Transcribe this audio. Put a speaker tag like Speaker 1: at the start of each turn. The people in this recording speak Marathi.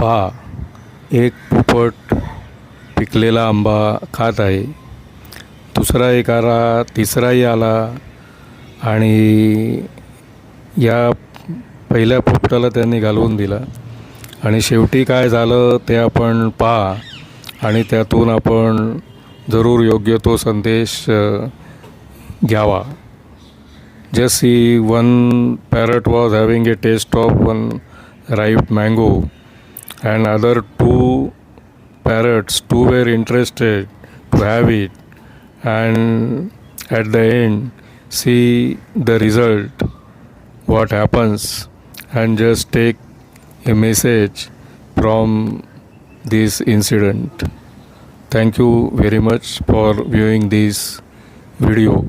Speaker 1: पहा एक पोपट पिकलेला आंबा खात आहे. दुसरा एक आला तिसराही आला आणि या पहिल्या पोपटाला त्यांनी घालवून दिला. आणि शेवटी काय झालं ते आपण पहा आणि त्यातून आपण जरूर योग्य तो संदेश घ्यावा. जस a one parrot was having a taste of one right mango. And other two parrots two were interested to have it. And at the end see the result what happens. And just take a message from this incident. Thank you very much for viewing this video